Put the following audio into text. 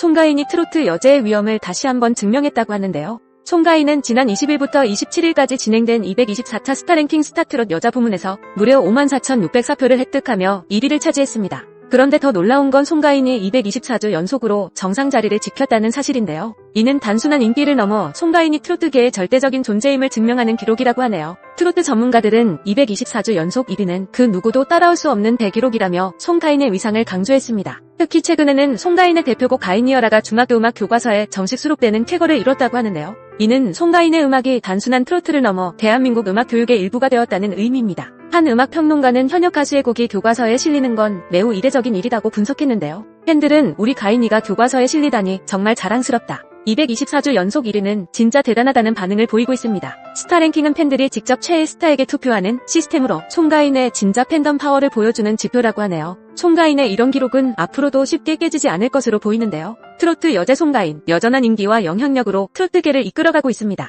송가인이 트로트 여제의 위엄을 다시 한번 증명했다고 하는데요. 송가인은 지난 20일부터 27일까지 진행된 224차 스타랭킹 스타트롯 여자 부문에서 무려 54,604표를 획득하며 1위를 차지했습니다. 그런데 더 놀라운 건 송가인이 224주 연속으로 정상 자리를 지켰다는 사실인데요. 이는 단순한 인기를 넘어 송가인이 트로트계의 절대적인 존재임을 증명하는 기록이라고 하네요. 트로트 전문가들은 224주 연속 1위는 그 누구도 따라올 수 없는 대기록이라며 송가인의 위상을 강조했습니다. 특히 최근에는 송가인의 대표곡 가인이어라가 중학교 음악 교과서에 정식 수록되는 쾌거를 이뤘다고 하는데요. 이는 송가인의 음악이 단순한 트로트를 넘어 대한민국 음악 교육의 일부가 되었다는 의미입니다. 한 음악 평론가는 현역 가수의 곡이 교과서에 실리는 건 매우 이례적인 일이라고 분석했는데요. 팬들은 우리 가인이가 교과서에 실리다니 정말 자랑스럽다. 224주 연속 1위는 진짜 대단하다는 반응을 보이고 있습니다. 스타랭킹은 팬들이 직접 최애 스타에게 투표하는 시스템으로 송가인의 진짜 팬덤 파워를 보여주는 지표라고 하네요. 송가인의 이런 기록은 앞으로도 쉽게 깨지지 않을 것으로 보이는데요. 트로트 여제 송가인, 여전한 인기와 영향력으로 트로트계를 이끌어가고 있습니다.